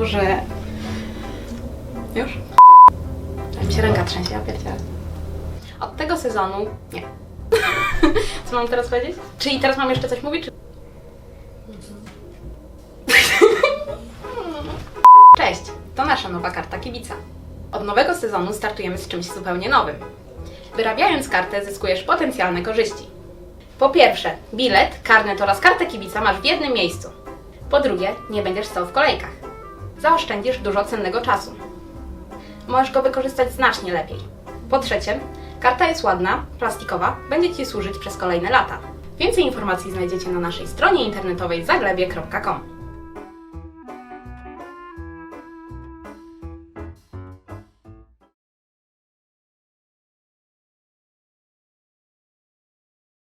Boże. Już? Tak mi się ręka trzęsie, ja pierdzielę. Od tego sezonu nie. Co mam teraz powiedzieć? Czyli teraz mam jeszcze coś mówić? Czy... Cześć, to nasza nowa karta kibica. Od nowego sezonu startujemy z czymś zupełnie nowym. Wyrabiając kartę zyskujesz potencjalne korzyści. Po pierwsze, bilet, karnet oraz kartę kibica masz w jednym miejscu. Po drugie, nie będziesz stał w kolejkach. Zaoszczędzisz dużo cennego czasu. Możesz go wykorzystać znacznie lepiej. Po trzecie, karta jest ładna, plastikowa, będzie Ci służyć przez kolejne lata. Więcej informacji znajdziecie na naszej stronie internetowej zaglebie.com.